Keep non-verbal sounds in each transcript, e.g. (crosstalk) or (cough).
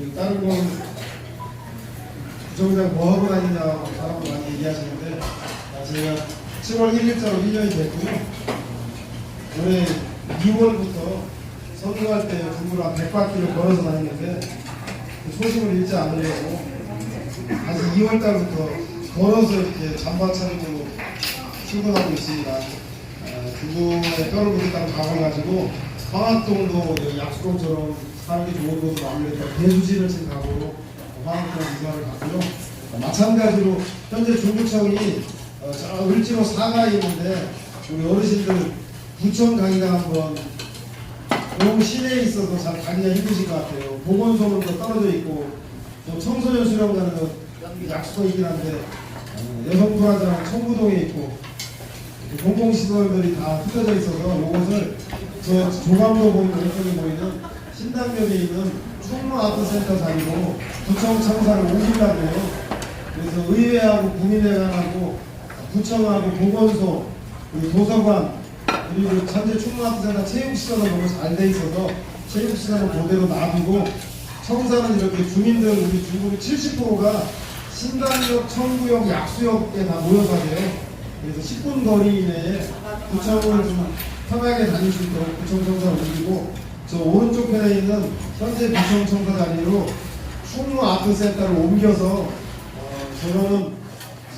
그 다른 건 부정장 뭐 하고 다니냐 사람들 많이 얘기하시는데 아, 제가 7월 1일자로 1년이 됐고요. 올해 2월부터 선거할 때 중부로 한 100바퀴를 걸어서 다니는데 그 소식을 잃지 않으려고 아직 2월 달부터 걸어서 이렇게 잠바 차림으로 출근하고 있습니다. 아, 중부에 뼈를 묻었다는 각오를 가지고 황학동도 여기 약수동처럼 살기 좋은 곳으로 아무래도 대수지를 친 각오로 황학동 이사를 갔고요. 어, 마찬가지로 현재 중부청이 어, 저 을지로 상하에 있는데 우리 어르신들 부천 가기가 한번 너무 시내에 있어서 잘 가기가 힘드실 것 같아요. 보건소는 또 떨어져 있고 또 청소년 수련관은 또 약수도이긴 한데 어, 여성부라자는 청구동에 있고 공공시설들이 다 흩어져 있어서 이것을 저 조감로 보이는 왼쪽에 보이는 신당역에 있는 충무 아트센터 자리로 구청 청사를 옮기려고요. 그래서 의회하고 국민회관하고 구청하고 보건소 도서관 그리고 현재 충무아트센터 체육시설은 너무 잘 돼 있어서 체육시설은 그대로 놔두고 청사는 이렇게 주민들 우리 중국의 70%가 신당역, 청구역, 약수역에 다 모여서 해요. 그래서 10분 거리 이내에 구청을 좀 편하게 다닐 수 있도록 구청 청사를 옮기고 저 오른쪽 편에 있는 현재 구청 청사 자리로 충무 아트센터를 옮겨서 어, 저는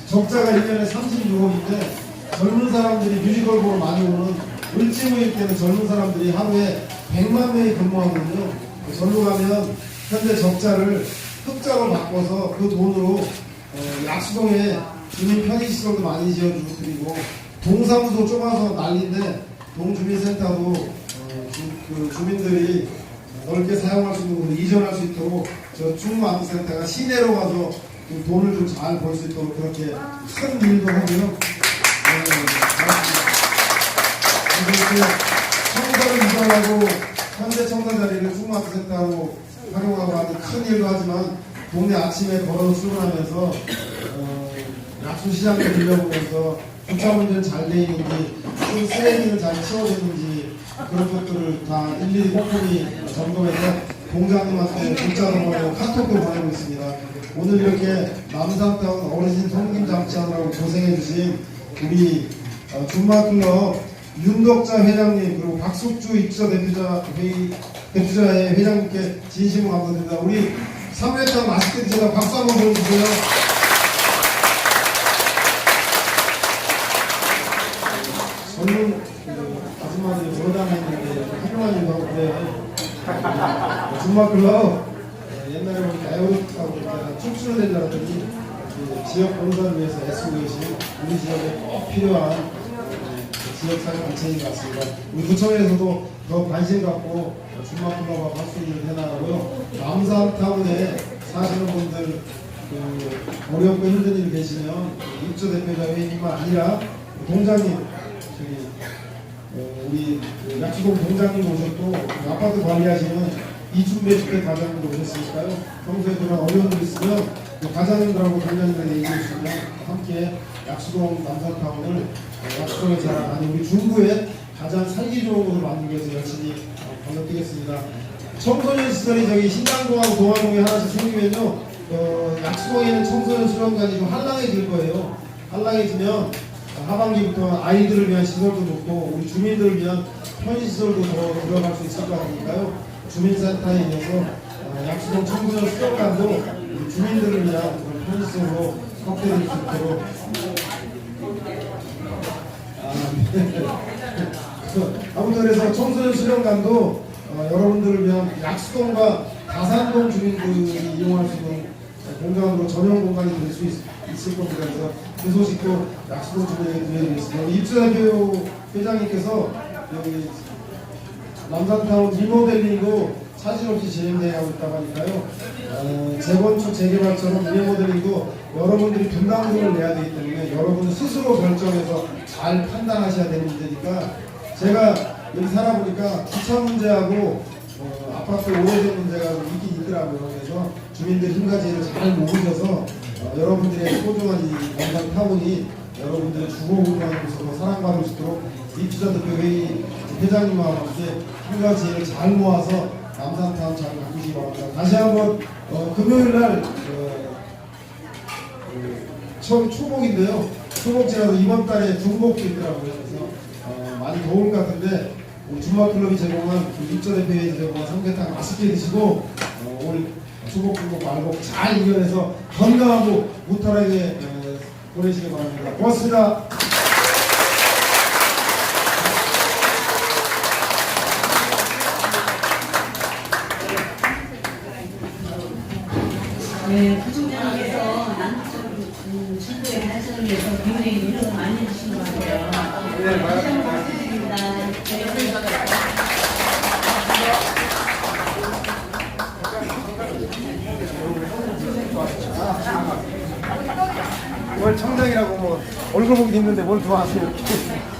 적자가 1년에 36억인데 젊은 사람들이 뮤지컬 보러 많이 오는 을지무일 때는 젊은 사람들이 하루에 100만 명이 근무하거든요. 절로 가면 현재 적자를 흑자로 바꿔서 그 돈으로 어, 약수동에 주민 편의시설도 많이 지어주고 그리고 동사무소 좁아서 난리인데 동주민센터도 그 주민들이 넓게 사용할 수 있는 곳으로 이전할 수 있도록 저 충무아트센터가 시내로 가서 좀 돈을 좀 잘 벌 수 있도록 그렇게 큰 일도 하고요. 네, 이렇게 청사를 이전하고 현재 청사 자리를 충무아트센터로 활용하고 하는 큰 일도 하지만 동네 아침에 걸어서 출근하면서 어, 약수시장도 들려보면서 주차 운전 잘돼 있는지 또 쓰레기는 잘 치워졌는지 그런 것들을 다 일일이 꼼꼼히 점검해서 공장님한테 문자도 보내고 카톡도 보내고 있습니다. 오늘 이렇게 남산타운 어르신 성김 장치하느라고 고생해주신 우리 어, 준마클럽 윤덕자 회장님 그리고 박숙주 입주자 대표자 회의 대표자의 회장님께 진심으로 감사드립니다. 우리 3회차 맛있게 드셔서 박수 한번 보여주세요. 젊은 그 아줌마들이 돌아다니는데 훌륭한 일도 하고 그래요. 준마클럽 옛날에 보니까 이렇게 춤추는 알았더니 그 지역 봉사를 위해서 애쓰고 계신 우리 지역에 꼭 필요한 네, 그 지역 사회 단체인 것 같습니다. 우리 구청에서도 더 관심 갖고 준마클럽하고 할수 있는 해나가고요. 남산 타운에 사시는 분들 그 어렵고 힘든 일 계시면 입주 대표자 회의뿐만 아니라 동장님 저기 어, 우리 그 약수동 동장님 오셨고 그 아파트 관리하시는 이준배 주택 과장님도 오셨으니까요. 평소에 그런 어려운 일 있으면 그 과장님들하고 관장님들 얘기해 주시면 함께 약수동 남산타운을 어, 약수동의 자랑 아니 우리 중구에 가장 살기 좋은 곳을 만들기 위해서 열심히 어, 건너뛰겠습니다. 청소년 시설이 저기 신당동하고 동화동에 하나씩 생기면요. 어, 약수동에는 청소년 수련관이 좀 한랑해질 거예요. 한랑해지면 하반기부터 아이들을 위한 시설도 높고 우리 주민들을 위한 편의시설도 더 들어갈 수 있을 것 같으니까요. 주민센터에 이어서 어, 약수동 청소년 수련관도 우리 주민들을 위한 그런 편의시설로 확대될 수 있도록 아, 네. (laughs) 아무튼 그래서 청소년 수련관도 어, 여러분들을 위한 약수동과 다산동 주민들이 이용할 수 있는 공간으로 전용 공간이 될 수 있 을 겁니다. 그래서 그 소식도 주민에게 드리겠습니다. 우리 입주대표 회장님께서 여기 남산타운 리모델링도 차질 없이 진행되고 있다고 하니까요. 어, 재건축 재개발처럼 리모델링도 여러분들이 분담금을 내야 되기 때문에 여러분 스스로 결정해서 잘 판단하셔야 되는 문제니까 제가 여기 살아보니까 주차 문제하고 어, 아파트 오래된 문제가 있긴 있더라고요. 그래서 주민들 힘과 지혜를 잘 모으셔서 어, 여러분들의 소중한 이 남산 타운이 여러분들의 주거 공간으로 서로 사랑받을 수 있도록 입주자 대표 회의 회장님과 함께 힘과 지혜를 잘 모아서 남산타운 잘 바꾸시기 바랍니다. 다시 한번 어, 금요일 날 어, 그 초, 초복인데요. 초복지라도 이번 달에 중복도 있더라고요. 그래서 어, 많이 더울 것 같은데 우리 주마클럽이 제공한 그 육전대표에서 제공한 삼계탕 맛있게 드시고 어, 올 초복 중복 말복 잘 이겨내서 건강하고 무탈하게 어, 보내시기 바랍니다. 고맙습니다. 네, 부총장님께서 남쪽으로 음, 중국의 발전을 위해서 굉장히 노력을 많이 해주신 것 같아요. 네, 다시 한번 말씀드립니다. 보기 힘든데 뭘 좋아하세요?